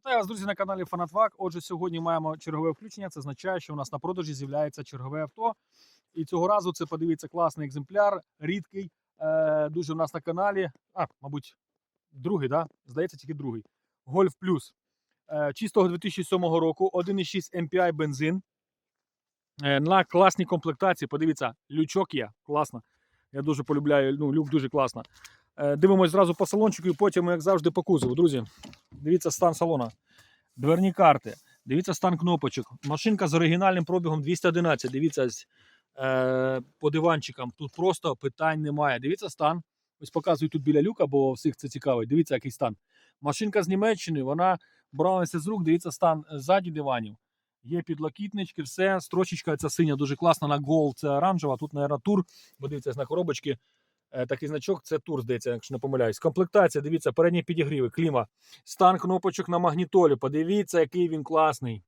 Вітаю вас, друзі, на каналі Фанатвак. Отже, сьогодні маємо чергове включення. Це означає, що у нас на продажі з'являється чергове авто. І цього разу це подивіться класний екземпляр, рідкий. Е, дуже у нас на каналі. А, мабуть, другий, да? Здається, тільки другий. Golf Plus. Е, чистого 2007 року, 1,6 MPI бензин. Е, на класній комплектації. Подивіться, лючок є. Класно. Я дуже полюбляю. Ну, люк дуже класно. Е, дивимось зразу по салончику і потім, як завжди, по кузову. Друзі, дивіться стан салона. Дверні карти. Дивіться стан кнопочок. Машинка з оригінальним пробігом 211. Дивіться е, по диванчикам. Тут просто питань немає. Дивіться стан. Ось показую тут біля люка, бо всіх це цікавить. Дивіться, який стан. Машинка з Німеччини, вона бралася з рук. Дивіться стан е, ззаді диванів. Є підлокітнички, все. Строчечка ця синя дуже класна. На гол це оранжева. Тут, наверное, тур. Бо дивіться на коробочки. Е, Такий значок, це тур, здається, якщо не помиляюсь. Комплектація, дивіться, передні підігріви, кліма, стан кнопочок на магнітолі. Подивіться, який він класний.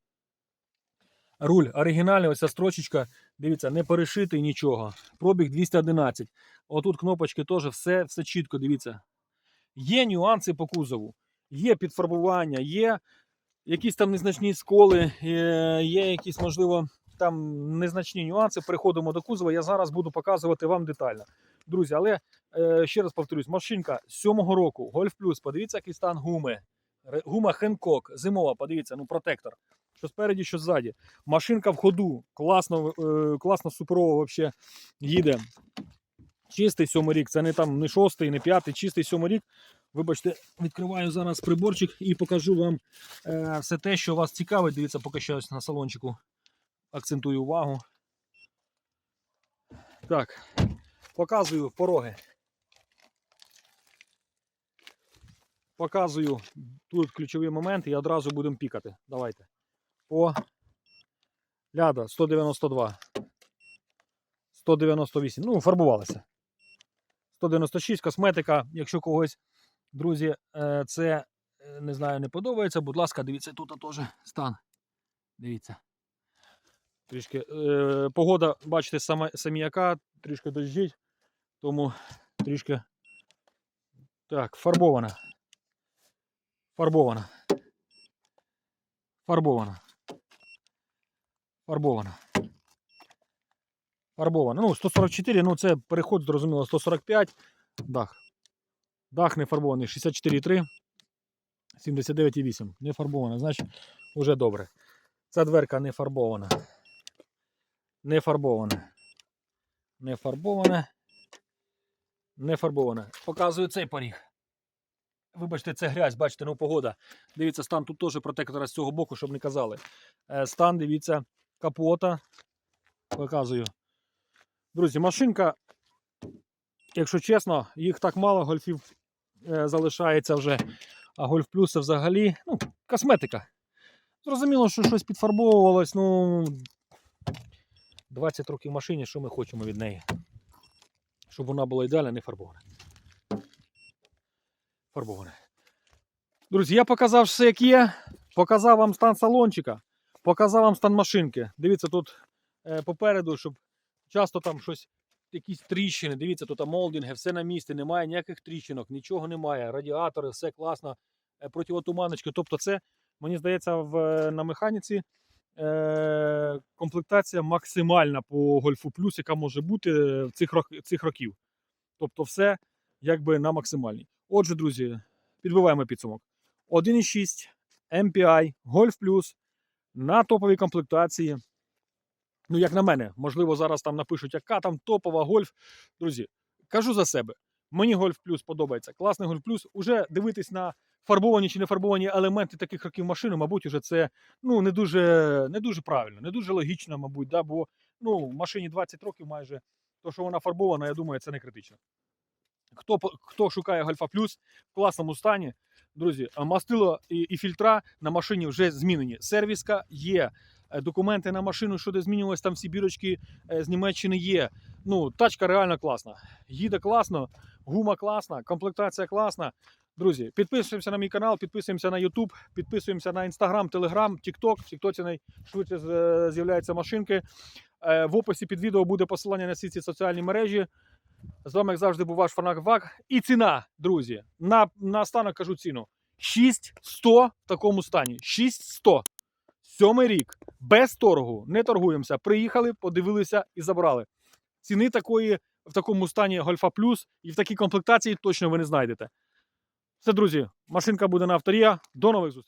Руль оригінальний, ось ця строчечка, дивіться, не перешитий нічого. Пробіг 211. Отут кнопочки теж все, все чітко, дивіться. Є нюанси по кузову, є підфарбування, є якісь там незначні сколи, е, є якісь, можливо, там незначні нюанси. Переходимо до кузова. Я зараз буду показувати вам детально. Друзі, але е, ще раз повторюсь, машинка з 7-го року, Golf Plus, подивіться, який стан гуми. Гума Хенкок, зимова, подивіться, ну протектор. Що спереді, що ззаді. Машинка в ходу, класно, е, класно суперово вообще їде. Чистий сьомий рік, це не там не шостий, не п'ятий, чистий сьомий рік. Вибачте, відкриваю зараз приборчик і покажу вам е, все те, що вас цікавить. Дивіться, поки що на салончику акцентую увагу. Так, показую пороги. Показую тут ключові моменти і одразу будемо пікати. Давайте. По ляда 192. 198. Ну, фарбувалися. 196 косметика. Якщо когось, друзі, е, це е, не знаю, не подобається. Будь ласка, дивіться, тут теж стан. Дивіться. Трішки. Е, погода, бачите, сама, самі яка, трішки дощить, тому трішки. Так, фарбована. Фарбована. Фарбована. Фарбована. Фарбована. Ну, 144, ну це переход, зрозуміло, 145. Дах. Дах не фарбований 64,3. 79,8. Не фарбована, значить, вже добре. Ця дверка не фарбована. Не фарбована. Не фарбована. Не фарбована. Показую цей поріг. Вибачте, це грязь, бачите, ну погода. Дивіться, стан тут теж протектора з цього боку, щоб не казали. Е, Стан, дивіться, капота. Показую. Друзі, машинка, якщо чесно, їх так мало, гольфів залишається вже. А гольф плюс це взагалі ну, косметика. Зрозуміло, що щось підфарбовувалось, ну 20 років машині, що ми хочемо від неї. Щоб вона була ідеальна, не фарбована. Фарбована. Друзі, я показав все, як є. Показав вам стан салончика, показав вам стан машинки. Дивіться, тут е, попереду, щоб часто там щось, якісь тріщини. Дивіться, тут молдинги, все на місці, немає ніяких тріщинок, нічого немає. Радіатори, все класно, е, противотуманочки. Тобто, це, мені здається, в, на механіці е, комплектація максимальна по Гольфу Плюс, яка може бути в цих, рок- цих років. Тобто, все якби на максимальній. Отже, друзі, підбиваємо підсумок. 1,6 MPI, Golf Plus на топовій комплектації. Ну, як на мене, можливо, зараз там напишуть, яка там топова гольф. Друзі, кажу за себе. Мені Гольф Плюс подобається. Класний Гольф Плюс. Уже дивитись на фарбовані чи не фарбовані елементи таких років машини, мабуть, уже це ну, не дуже не дуже правильно, не дуже логічно, мабуть, да? бо ну, машині 20 років майже, то, що вона фарбована, я думаю, це не критично. Хто, хто шукає Гольфа Плюс в класному стані, друзі, мастило і, і фільтра на машині вже змінені. Сервіска є. Е, документи на машину, що де змінювалось, там всі бірочки е, з Німеччини є. Ну, тачка реально класна. Їде класно, гума класна, комплектація класна. Друзі, підписуємося на мій канал, підписуємося на YouTube, підписуємося на Instagram, Telegram, TikTok. В TikTok найшвидше з'являються машинки. Е, В описі під відео буде посилання на всі ці соціальні мережі. З вами, як завжди, був ваш фанат ВАК. І ціна, друзі. На, на останок кажу ціну. 6100 в такому стані. 6100. Сьомий рік. Без торгу. Не торгуємося. Приїхали, подивилися і забрали. Ціни такої в такому стані Гольфа Плюс і в такій комплектації точно ви не знайдете. Все, друзі, машинка буде на авторія. До нових зустрічей.